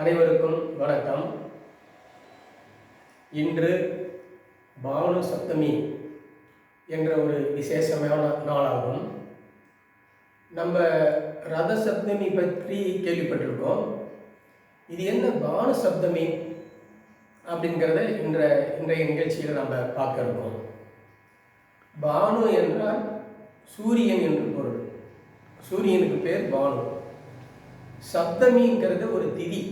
அனைவருக்கும் வணக்கம். இன்று பானு சப்தமி என்ற ஒரு விசேஷமான நாளாகும். நம்ம ரத சப்தமி பற்றி கேள்விப்பட்டிருக்கோம். இது என்ன பானு சப்தமி அப்படிங்கிறத இன்ற இன்றைய நிகழ்ச்சியில் நம்ம பார்க்க இருக்கோம். பானு என்றால் சூரியன் என்று பொருள். சூரியனுக்கு பேர் பானு. சப்தமிங்கிறது ஒரு திதி.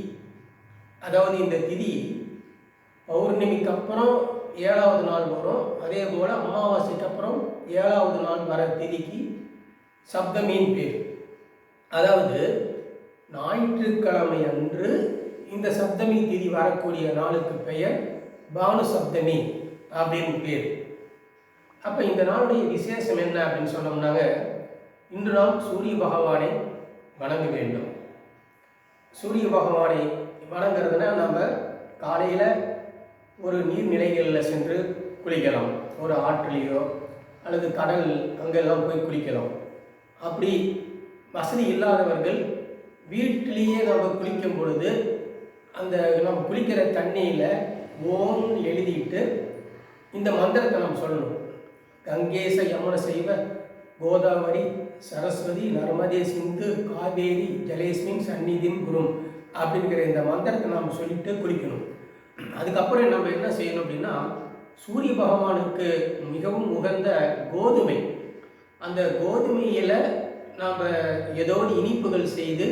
அதாவது இந்த திதி பௌர்ணமிக்கு அப்புறம் ஏழாவது நாள் வரும். அதே போல் அமாவாசைக்கு அப்புறம் ஏழாவது நாள் வர திதிக்கு சப்தமின் பேர். அதாவது ஞாயிற்றுக்கிழமை அன்று இந்த சப்தமி திதி வரக்கூடிய நாளுக்கு பெயர் பானு சப்தமி அப்படின்னு பேர். அப்போ இந்த நாளுடைய விசேஷம் என்ன அப்படின்னு சொன்னோம்னாங்க இன்று நாம் சூரிய பகவானை வணங்க வேண்டும். சூரிய பகவானை வணங்குறதுனா நம்ம காலையில் ஒரு நீர்நிலைகளில் சென்று குளிக்கலாம். ஒரு ஆற்றுலையோ அல்லது கடல் அங்கெல்லாம் போய் குளிக்கலாம். அப்படி வசதி இல்லாதவர்கள் வீட்டிலேயே நம்ம குளிக்கும் பொழுது அந்த நம்ம குளிக்கிற தண்ணியில் ஓம்னு எழுதிட்டு இந்த மந்திரத்தை நம்ம சொல்லணும். கங்கேச யமுன செய்வ கோதாவரி சரஸ்வதி நர்மதே சிந்து காவேரி ஜலேஸ்மின் சந்நிதின் குரும் அப்படிங்கிற இந்த மந்திரத்தை நாம் சொல்லிட்டு குறிக்கணும் அதுக்கப்புறம் நம்ம என்ன செய்யணும் அப்படின்னா சூரிய பகவானுக்கு மிகவும் உகந்த கோதுமை. அந்த கோதுமையில் நாம் ஏதோ இனிப்புகள் செய்து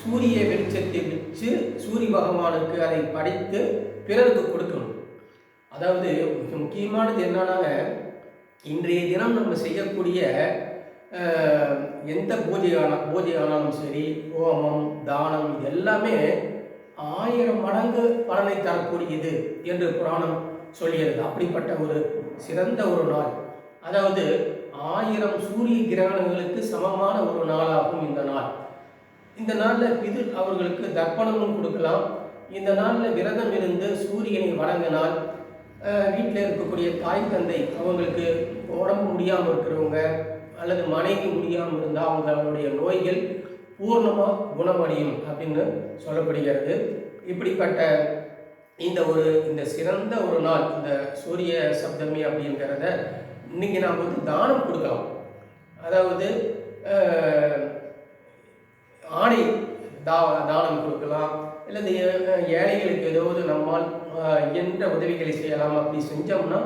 சூரிய வெளிச்சத்தை வச்சு சூரிய பகவானுக்கு அதை படைத்து பிறருக்கு கொடுக்கணும். அதாவது மிக முக்கியமானது என்னன்னாங்க இன்றைய தினம் நம்ம செய்யக்கூடிய எந்த பூஜையான பூஜையானாலும் பூஜை ஆனாலும் சரி ஹோமம் தானம் இது எல்லாமே ஆயிரம் மடங்கு பலனை தரக்கூடியது என்று புராணம் சொல்லியது அப்படிப்பட்ட ஒரு சிறந்த ஒரு நாள். அதாவது ஆயிரம் சூரிய கிரகணங்களுக்கு சமமான ஒரு நாளாகும் இந்த நாள். இந்த நாளில் பிது அவர்களுக்கு தர்ப்பணமும் கொடுக்கலாம். இந்த நாளில் விரதம் இருந்து சூரியனை வணங்கினால் வீட்டில் இருக்கக்கூடிய தாய் தந்தை அவங்களுக்கு உடம்பு முடியாமல் இருக்கிறவங்க அல்லது மனைவி முடியாமல் இருந்தால் அவங்களுடைய நோய்கள் பூர்ணமாக குணமடையும் அப்படின்னு சொல்லப்படுகிறது. இப்படிப்பட்ட இந்த ஒரு இந்த சிறந்த ஒரு நாள் இந்த சூரிய சப்தமி அப்படிங்கிறத இன்னைக்கு நாம் வந்து தானம் கொடுக்கலாம். அதாவது ஆணை தா தானம் கொடுக்கலாம் அல்லது ஏழைகளுக்கு ஏதாவது நம்மால் என்ற உதவிகளை செய்யலாம் அப்படி செஞ்சோம்னா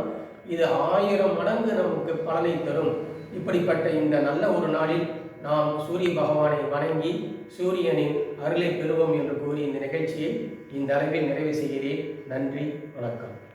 இது ஆயிரம் மடங்கு நமக்கு பலனை தரும். இப்படிப்பட்ட இந்த நல்ல ஒரு நாளில் நாம் சூரிய பகவானை வணங்கி சூரியனின் அருளை பெறுவோம் என்று கூறி இந்த நிகழ்ச்சியை இந்த அளவில் நிறைவு செய்கிறேன். நன்றி வணக்கம்.